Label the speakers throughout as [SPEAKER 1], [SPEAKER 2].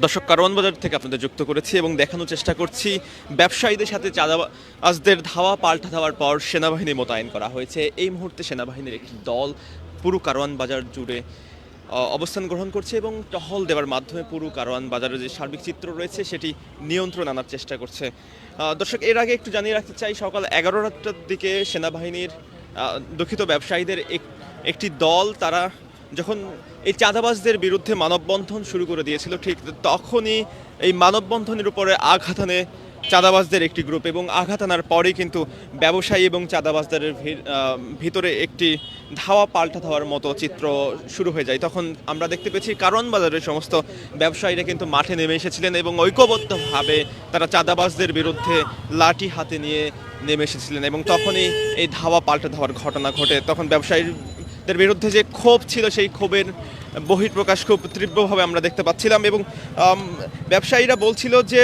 [SPEAKER 1] দর্শক, কারওয়ান বাজার থেকে আপনাদের যুক্ত করেছি এবং দেখানোর চেষ্টা করছি, ব্যবসায়ীদের সাথে চাঁদাবাজদের ধাওয়া, পাল্টা ধাওয়ার পর সেনাবাহিনী মোতায়েন করা হয়েছে। এই মুহূর্তে সেনাবাহিনীর একটি দল পুরো কারওয়ান বাজার জুড়ে অবস্থান গ্রহণ করছে এবং টহল দেওয়ার মাধ্যমে পুরো কারওয়ান বাজারের যে সার্বিক চিত্র রয়েছে, সেটি নিয়ন্ত্রণ আনার চেষ্টা করছে। দর্শক, এর আগে একটু জানিয়ে রাখতে চাই, সকাল এগারোটার দিকে সেনাবাহিনীর দুঃখিত ব্যবসায়ীদের এক- একটি দল, তারা যখন এই চাঁদাবাজদের বিরুদ্ধে মানববন্ধন শুরু করে দিয়েছিল, ঠিক তখনই এই মানববন্ধনের উপরে আঘাত আনে চাঁদাবাজদের একটি গ্রুপ এবং আঘাত আনার পরেই কিন্তু ব্যবসায়ী এবং চাঁদাবাজদের ভিতরে একটি ধাওয়া পাল্টা ধাওয়ার মতো চিত্র শুরু হয়ে যায়। তখন আমরা দেখতে পেয়েছি কারণ বাজারের সমস্ত ব্যবসায়ীরা কিন্তু মাঠে নেমে এসেছিলেন এবং ঐক্যবদ্ধভাবে তারা চাঁদাবাজদের বিরুদ্ধে লাঠি হাতে নিয়ে নেমে এসেছিলেন এবং তখনই এই ধাওয়া পাল্টা ধাওয়ার ঘটনা ঘটে। তখন ব্যবসায়ীদের বিরুদ্ধে যে ক্ষোভ ছিল, সেই ক্ষোভের বহিঃপ্রকাশ খুব তীব্রভাবে আমরা দেখতে পাচ্ছিলাম এবং ব্যবসায়ীরা বলছিল যে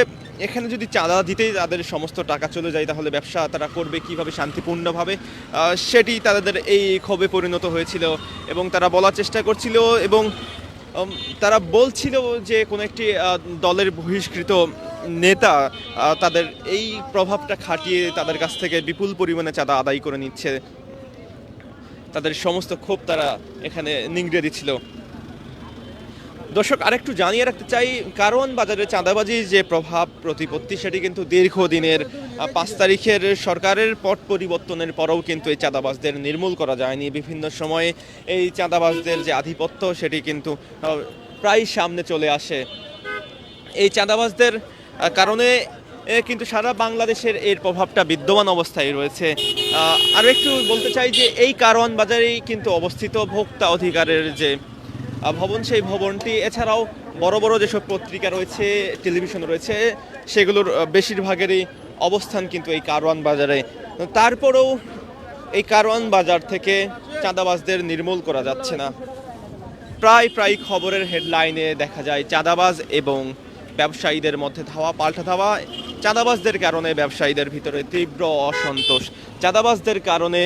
[SPEAKER 1] এখানে যদি চাঁদা দিতেই তাদের সমস্ত টাকা চলে যায়, তাহলে ব্যবসা তারা করবে কীভাবে শান্তিপূর্ণভাবে? সেটি তাদের এই ক্ষোভে পরিণত হয়েছিল এবং তারা বলার চেষ্টা করছিল এবং তারা বলছিল যে কোনো একটি দলের বহিষ্কৃত নেতা তাদের এই প্রভাবটা খাটিয়ে তাদের কাছ থেকে বিপুল পরিমাণে চাঁদা আদায় করে নিচ্ছে। তাদের সমস্ত ক্ষোভ তারা এখানে নিংড়ে দিচ্ছিল। দর্শক, আরেকটু জানিয়ে রাখতে চাই কারণ বাজারে চাঁদাবাজির যে প্রভাব প্রতিপত্তি, সেটি কিন্তু দীর্ঘদিনের পাঁচ তারিখের সরকারের পট পরিবর্তনের পরেও কিন্তু এই চাঁদাবাজদের নির্মূল করা যায়নি। বিভিন্ন সময়ে এই চাঁদাবাজদের যে আধিপত্য, সেটি কিন্তু প্রায় সামনে চলে আসে। এই চাঁদাবাজদের কারণে কিন্তু সারা বাংলাদেশের এর প্রভাবটা বিদ্যমান অবস্থায় রয়েছে। আরও একটু বলতে চাই যে এই কারওয়ান বাজারেই কিন্তু অবস্থিত ভোক্তা অধিকারের যে ভবন, সেই ভবনটি। এছাড়াও বড় বড় যেসব পত্রিকা রয়েছে, টেলিভিশন রয়েছে, সেগুলোর বেশিরভাগেরই অবস্থান কিন্তু এই কারওয়ান বাজারে। তারপরেও এই কারওয়ান বাজার থেকে চাঁদাবাজদের নির্মূল করা যাচ্ছে না। প্রায় প্রায় খবরের হেডলাইনে দেখা যায় চাঁদাবাজ এবং ব্যবসায়ীদের মধ্যে ধাওয়া, পাল্টা ধাওয়া চাঁদাবাজদের কারণে ব্যবসায়ীদের ভিতরে তীব্র অসন্তোষ। চাঁদাবাজদের কারণে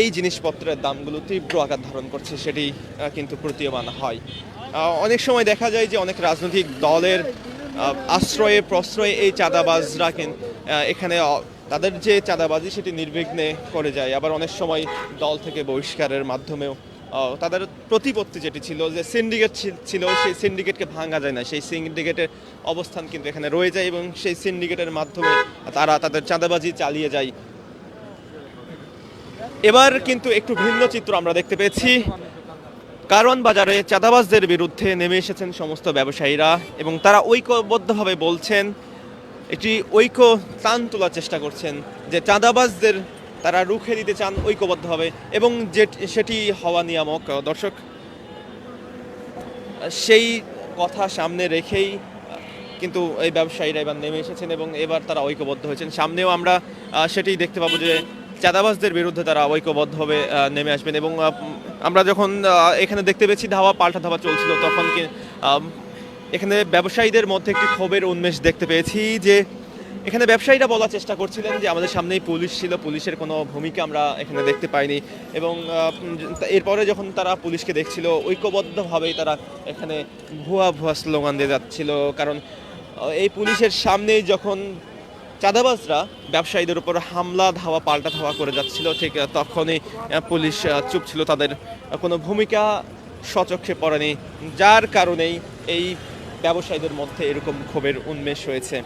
[SPEAKER 1] এই জিনিসপত্রের দামগুলো তীব্র আকার ধারণ করছে, সেটি কিন্তু প্রতীয়মান হয়। অনেক সময় দেখা যায় যে অনেক রাজনৈতিক দলের আশ্রয়ে প্রশ্রয়ে এই চাঁদাবাজরা এখানে তাদের যে চাঁদাবাজি সেটি নির্বিঘ্নে করে যায়। আবার অনেক সময় দল থেকে বহিষ্কারের মাধ্যমেও তাদের প্রতিপত্তি যেটি ছিল, যে সিন্ডিকেট ছিল, সেই সিন্ডিকেটকে ভাঙা যায় না। সেই সিন্ডিকেটের অবস্থান কিন্তু এখানে রয়ে যায় এবং সেই সিন্ডিকেটের মাধ্যমে তারা তাদের চাঁদাবাজি চালিয়ে যায়। এবার কিন্তু একটু ভিন্ন চিত্র আমরা দেখতে পেয়েছি। কারণ বাজারে চাঁদাবাজদের বিরুদ্ধে নেমে এসেছেন সমস্ত ব্যবসায়ীরা এবং তারা ঐক্যবদ্ধভাবে বলছেন, একটি ঐক্য টান তোলার চেষ্টা করছেন যে চাঁদাবাজদের তারা রুখে দিতে চান, ঐক্যবদ্ধভাবে। এবং যে সেটি হওয়া নিয়ামক দর্শক সেই কথা সামনে রেখেই কিন্তু এই ব্যবসায়ীরা এবার নেমে এসেছেন এবং এবার তারা ঐক্যবদ্ধ হয়েছেন। সামনেও আমরা সেটি দেখতে পাবো যে চাঁদাবাজদের বিরুদ্ধে তারা ঐক্যবদ্ধভাবে নেমে আসবেন এবং আমরা যখন এখানে দেখতে পেয়েছি ধাওয়া, পাল্টা ধাওয়া চলছিল, তখন এখানে ব্যবসায়ীদের মধ্যে একটি ক্ষোভের উন্মেষ দেখতে পেয়েছি যে এখানে ব্যবসায়ীরা বলার চেষ্টা করছিলেন যে আমাদের সামনেই পুলিশ ছিল, পুলিশের কোনো ভূমিকা আমরা এখানে দেখতে পাইনি। এবং এরপরে যখন তারা পুলিশকে দেখছিল, ঐক্যবদ্ধভাবেই তারা এখানে ভুয়া ভুয়া স্লোগান দিয়ে যাচ্ছিল। কারণ এই পুলিশের সামনেই যখন চাঁদাবাজরা ব্যবসায়ীদের উপর হামলা, ধাওয়া, পাল্টা ধাওয়া করে যাচ্ছিল, ঠিক তখনই পুলিশ চুপ ছিল। তাদের কোনো ভূমিকা সচক্ষে পড়েনি। যার কারণেই এই ব্যবসায়ীদের মধ্যে এরকম ক্ষোভের উন্মেষ হয়েছে।